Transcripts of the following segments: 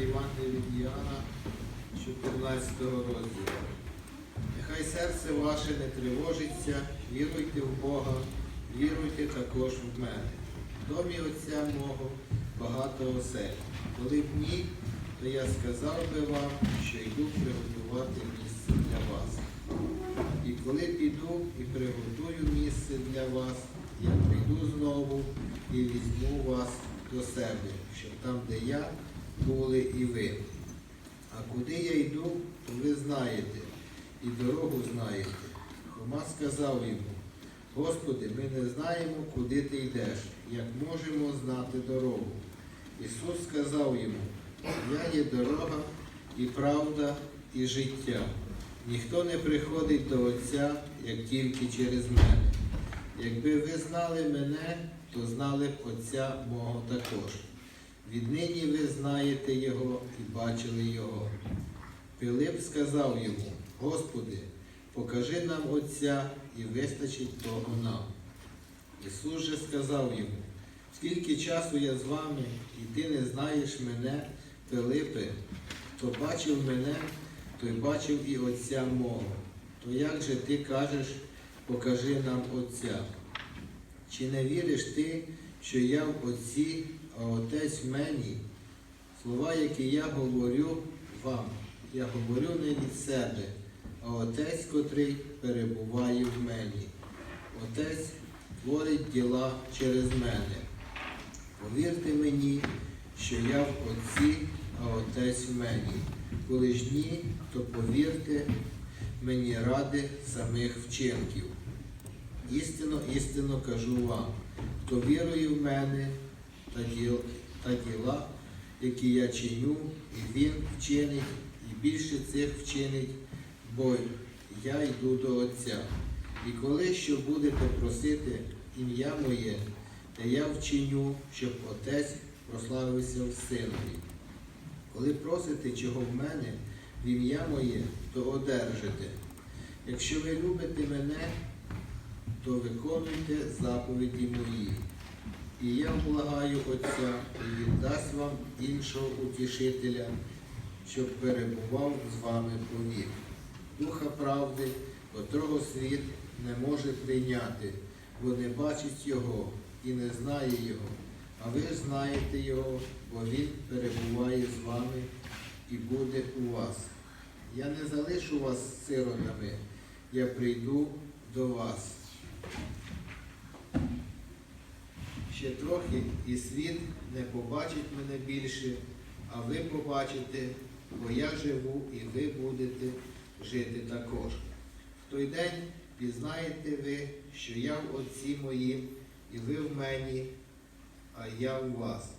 Євангелія від Іоанна, 14 розділу. Нехай серце ваше не тривожиться, віруйте в Бога, віруйте також в мене. В домі Отця мого багато осель. Коли б ні, то я сказав би вам, що йду приготувати місце для вас. І коли піду і приготую місце для вас, я прийду знову і візьму вас до себе, щоб там, де я, були і ви. А куди я йду, то ви знаєте, і дорогу знаєте. Хома сказав йому, Господи, ми не знаємо, куди ти йдеш, як можемо знати дорогу. Ісус сказав йому, Я є дорога і правда, і життя. Нихто не приходить до Отця, як тільки через мене. Якби ви знали мене, то знали б Отця мого також. Віднині ви знаєте Його і бачили Його. Пилип сказав йому, Господи, покажи нам Отця і вистачить того нам. Ісус же сказав йому, скільки часу я з вами, і ти не знаєш мене, Пилипе, хто бачив мене, той бачив і Отця мого. То як же ти кажеш, покажи нам Отця? Чи не віриш ти, що я в Отці, а Отець в мені? Слова, які я говорю вам, я говорю не від себе, а Отець, котрий перебуває в мені. Отець творить діла через мене. Повірте мені, що я в Отці, а Отець в мені. Коли ж ні, то повірте мені ради самих вчинків. Істинно, істинно кажу вам, хто вірує в мене та, діл, та діла, які я чиню, і він вчинить, і більше цих вчинить, бо я йду до Отця. І коли що будете просити ім'я моє, те я вчиню, щоб Отець прославився в Синові. Коли просите чого в мене, в ім'я моє, то одержите. Якщо ви любите мене, то виконуйте заповіді мої. І я благаю Отця, і він дасть вам іншого утішителя, щоб перебував з вами повік. Духа правди, котрого світ не може прийняти, бо не бачить Його і не знає Його. А ви знаєте Його, бо Він перебуває з вами і буде у вас. Я не залишу вас сиротами, я прийду до вас. Ще трохи і світ не побачить мене більше, а ви побачите, бо я живу і ви будете жити також. В той день пізнаєте ви, що я в Отці моїм, і ви в мені, а я у вас.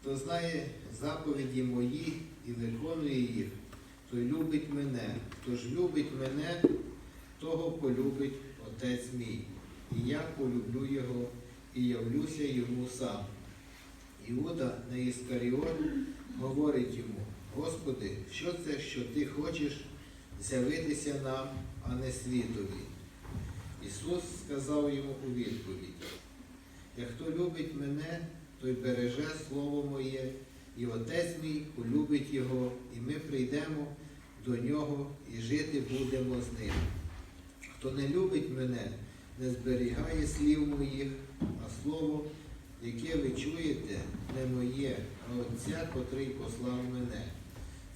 Хто знає заповіді мої і виконує їх, той любить мене. Хто ж любить мене, того полюбить Отець мій. І я полюблю його і явлюся йому сам. Іуда на Іскаріон говорить йому, Господи, що це, що ти хочеш з'явитися нам, а не світові? Ісус сказав йому у відповідь, як хто любить мене, той береже Слово моє, і Отець мій полюбить Його, і ми прийдемо до Нього і жити будемо з ним. Хто не любить мене, не зберігає слів моїх, а слово, яке ви чуєте, не моє, а Отця, котрий послав мене.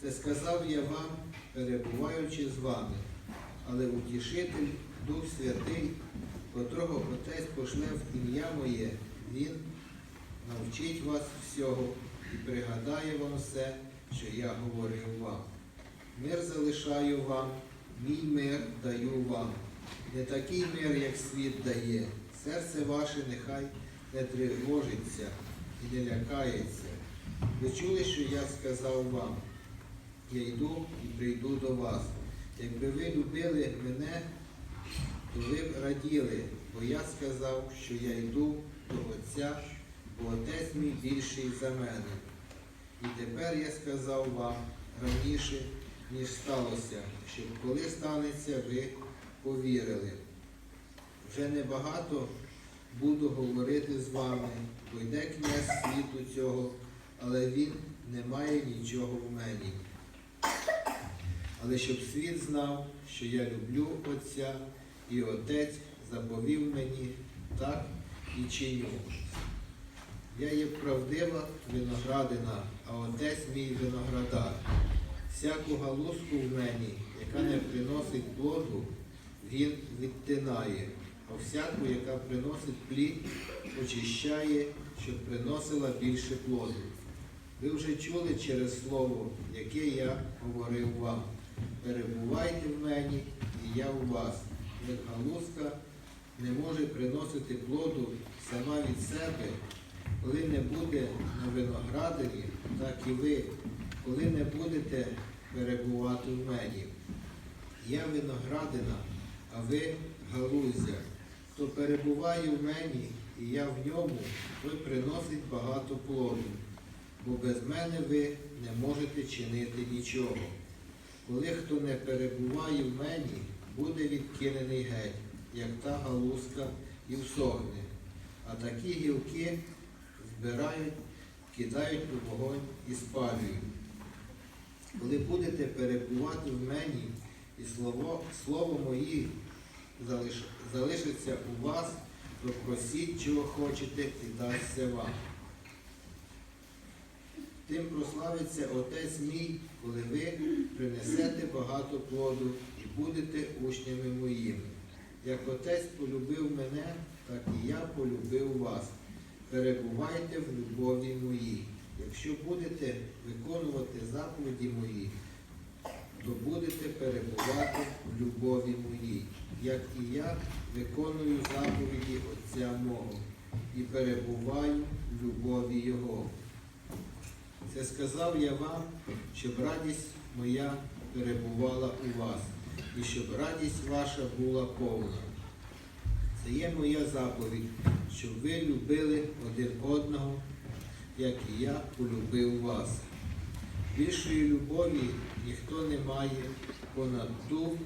Це сказав я вам, перебуваючи з вами, але утішитель, Дух Святий, котрого Отець пошле в ім'я моє, Він навчить вас всього і пригадає вам все, що я говорив вам. Мир залишаю вам, мій мир даю вам. Не такий мир, як світ дає. Серце ваше нехай не тривожиться і не лякається. Ви чули, що я сказав вам? Я йду і прийду до вас. Якби ви любили мене, то ви б раділи, бо я сказав, що я йду до Отця, бо Отець мій більший за мене. І тепер я сказав вам раніше, ніж сталося, щоб коли станеться, ви повірили. Вже небагато буду говорити з вами, бо йде князь світу цього, але він немає нічого в мені. Але щоб світ знав, що я люблю Отця, і Отець заповів мені, так і чиню. Я є правдива виноградина, а отець мій виноградар. Всяку галузку в мені, яка не приносить плоду, він відтинає, всяку, яка приносить плід, очищає, щоб приносила більше плоду. Ви вже чули через слово, яке я говорив вам. Перебувайте в мені, і я у вас. Як галузка не може приносити плоду сама від себе, коли не буде на виноградині, так і ви, коли не будете перебувати в мені. Я виноградина, а ви галузя. Хто перебуває в мені, і я в ньому, той приносить багато плоду, бо без мене ви не можете чинити нічого. Коли хто не перебуває в мені, буде відкинений геть, як та галузка, і всохне. А такі гілки збирають, кидають у вогонь і спалюють. Коли будете перебувати в мені, і слово, слово моє залиш, залишиться у вас, то просіть, чого хочете, і дасться вам. Тим прославиться Отець мій, коли ви принесете багато плоду і будете учнями моїми. Як Отець полюбив мене, так і я полюбив вас. Перебувайте в любові моїй. Якщо будете виконувати заповіді мої, то будете перебувати в любові моїй, як і я виконую заповіді Отця мого і перебуваю в любові Його. Це сказав я вам, щоб радість моя перебувала у вас, і щоб радість ваша була повна. Це є моя заповідь, щоб ви любили один одного, як і я полюбив вас. Більшої любові ніхто не має понад ту,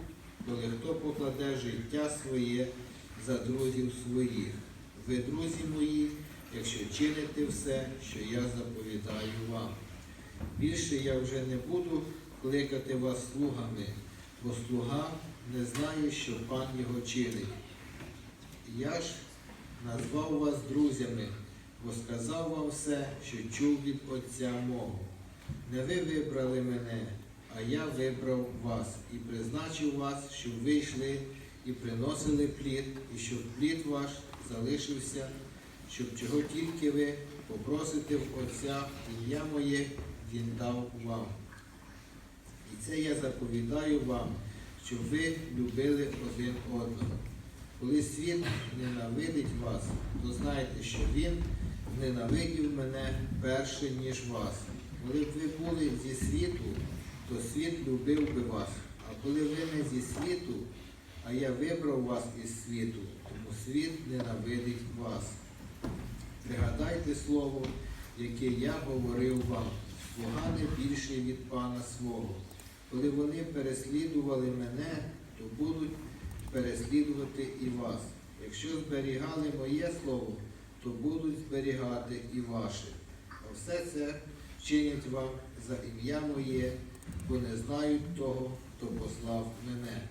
коли хто покладе життя своє за друзів своїх. Ви, друзі мої, якщо чините все, що я заповідаю вам. Більше я вже не буду кликати вас слугами, бо слуга не знає, що пан його чинить. Я ж назвав вас друзями, бо сказав вам все, що чув від Отця мого. Не ви вибрали мене, а я вибрав вас і призначив вас, щоб ви йшли і приносили плід, і щоб плід ваш залишився, щоб чого тільки ви попросите в Отця, ім'я моє Він дав вам. І це я заповідаю вам, щоб ви любили один одного. Коли світ ненавидить вас, то знайте, що він ненавидів мене перше, ніж вас. Коли б ви були зі світу, то світ любив би вас. А коли ви не зі світу, а я вибрав вас із світу, тому світ ненавидить вас. Пригадайте слово, яке я говорив вам, слуга не більший від пана свого. Коли вони переслідували мене, то будуть переслідувати і вас. Якщо зберігали моє слово, то будуть зберігати і ваше. А все це вчинять вам за ім'я моє, бо не знають того, хто послав мене.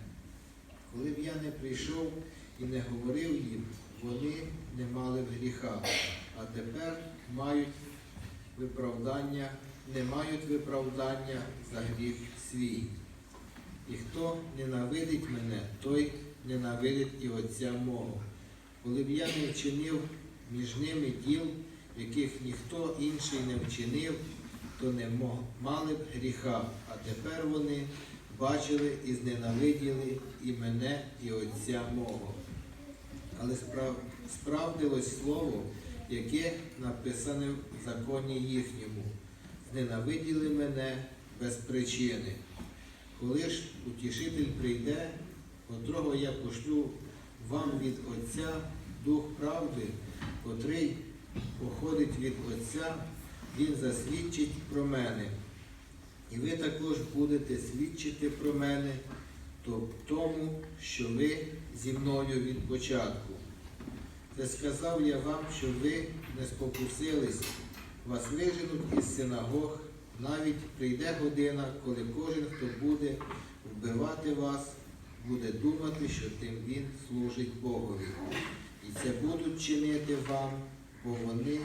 Коли б я не прийшов і не говорив їм, вони не мали б гріха, а тепер мають виправдання, не мають виправдання за гріх свій. І хто ненавидить мене, той ненавидить і Отця мого. Коли б я не вчинив між ними діл, яких ніхто інший не вчинив, то не мали б гріха, а тепер вони бачили і зненавиділи і мене, і Отця мого. Але справ- справдилось слово, яке написане в законі їхньому. Зненавиділи мене без причини. Коли ж утішитель прийде, котрого я пошлю вам від Отця Дух правди, котрий походить від Отця, Він засвідчить про мене. І ви також будете свідчити про мене тому, що ви зі мною від початку. Це сказав я вам, що ви не спокусились, вас виженуть із синагог, Навіть прийде година, коли кожен, хто буде вбивати вас, буде думати, що тим він служить Богові. І це будуть чинити вам, бо вони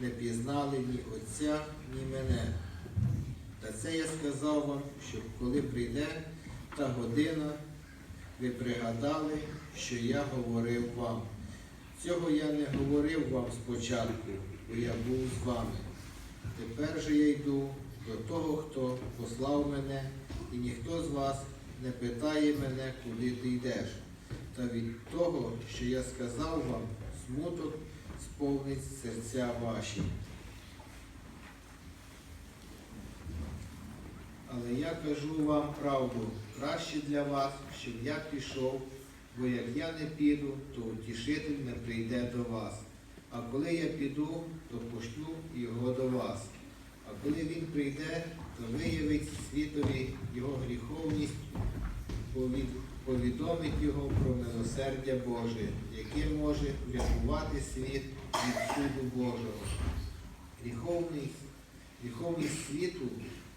не пізнали ні Отця, ні мене. Та це я сказав вам, щоб коли прийде та година, ви пригадали, що я говорив вам. Цього я не говорив вам спочатку, бо я був з вами. Тепер же я йду до того, хто послав мене, і ніхто з вас не питає мене, куди ти йдеш. Та від того, що я сказав вам, смуток сповнить серця ваші. Але я кажу вам правду, краще для вас, щоб я пішов, бо як я не піду, то утішитель не прийде до вас. А коли я піду, то пошлю його до вас. А коли він прийде, то виявить світові його гріховність, повід- повідомить його про милосердя Боже, яке може врятувати світ від суду Божого. Гріховність, гріховність світу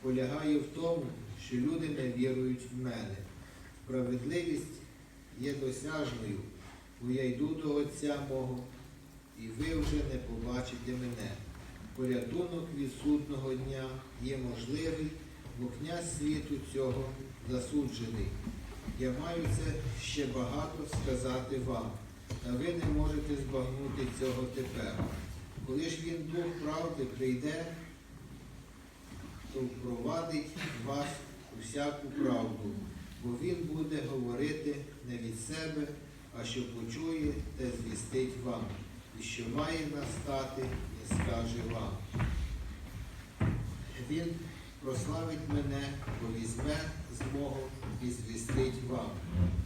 полягає в тому, що люди не вірують в мене. Справедливість є досяжною, бо я йду до Отця мого, і ви вже не побачите мене. Порятунок від судного дня є можливий, бо князь світу цього засуджений. Я маю це ще багато сказати вам, та ви не можете збагнути цього тепер. Коли ж він Дух правди прийде, то впровадить вас у всяку правду, бо він буде говорити не від себе, а що почує, те звістить вам, і що має настати, не скаже вам. Він прославить мене, бо візьме з мого і звістить вам.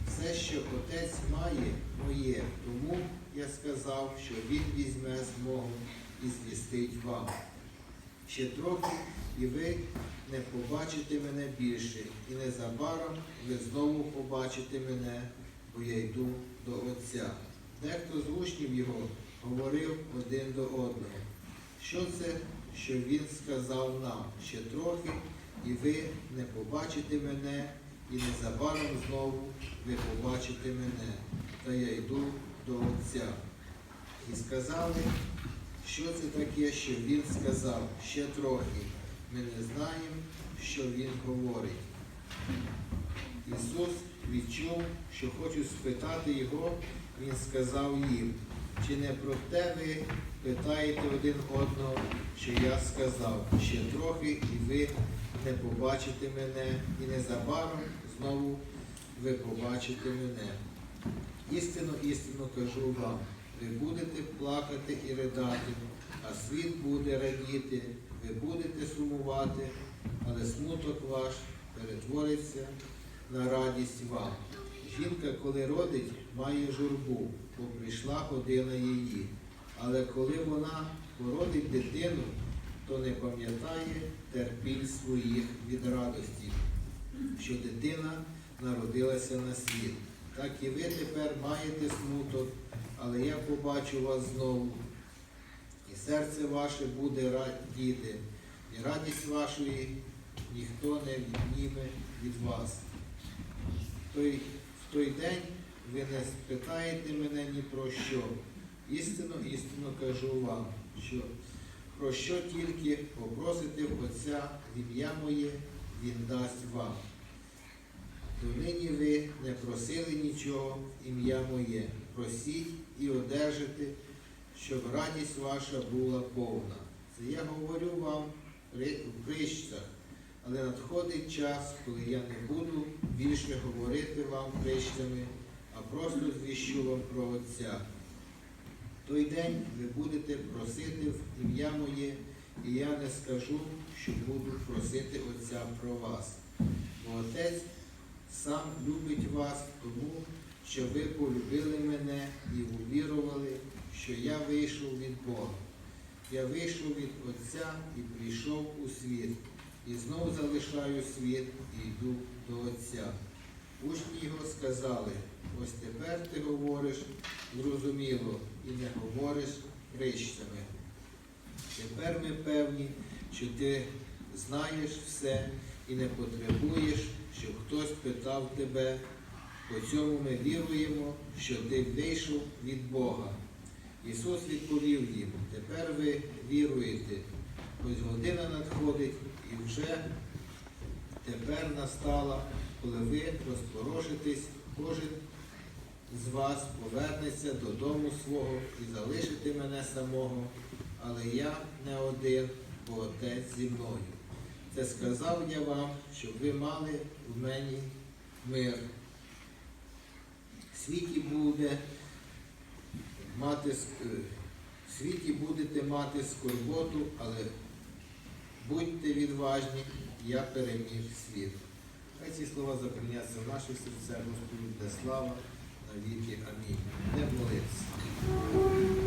Все, що отець має, моє, тому я сказав, що він візьме з мого і звістить вам. Ще трохи, і ви не побачите мене більше, і незабаром ви знову побачите мене, бо я йду до Отця. Дехто з учнів його говорив один до одного. Що це, що він сказав нам? Ще трохи, і ви не побачите мене, і незабаром знову ви побачите мене, та я йду до Отця. І сказали, що це таке, що він сказав ще трохи. Ми не знаємо, що він говорить. Ісус відчув, що хочуть спитати його, він сказав їм, чи не про те ви питаєте один одного, що я сказав, ще трохи, і ви не побачите мене, і незабаром знову ви побачите мене. Істину, істину кажу вам, ви будете плакати і ридати, а світ буде радіти, ви будете сумувати, але смуток ваш перетвориться на радість вам. Жінка, коли родить, має журбу, прийшла година її. Але коли вона породить дитину, то не пам'ятає терпінь своїх від радості, що дитина народилася на світ. Так і ви тепер маєте смуток, але я побачу вас знову, і серце ваше буде радіти, і радість вашої ніхто не відніме від вас. В той, в той день ви не спитаєте мене ні про що. Істинно, істинно кажу вам, що про що тільки попросите Отця ім'я моє, Він дасть вам. Донині ви не просили нічого ім'я моє. Просіть і одержите, щоб радість ваша була повна. Це я говорю вам в притчах, але надходить час, коли я не буду більше говорити вам притчами, а просто звіщу вам про Отця. В той день ви будете просити в ім'я моє, і я не скажу, що буду просити Отця про вас. Бо Отець сам любить вас, тому що ви полюбили мене і увірували, що я вийшов від Бога. Я вийшов від Отця і прийшов у світ, і знову залишаю світ і йду до Отця. Учні його сказали, ось тепер ти говориш зрозуміло і не говориш притчами. Тепер ми певні, що ти знаєш все і не потребуєш, щоб хтось питав тебе. По цьому ми віруємо, що ти вийшов від Бога. Ісус відповів їм, тепер ви віруєте, ось година надходить і вже тепер настала, коли ви розпорошитесь, кожен з вас повернеться додому свого і залишите мене самого, але я не один, бо Отець зі мною. Це сказав я вам, щоб ви мали в мені мир. В світі буде мати е, в світі будете мати скорботу, але будьте відважні, я переміг світ. Хай ці слова заприняться в наших серцях, Господи, для слава навіки. Амінь. Не молитися.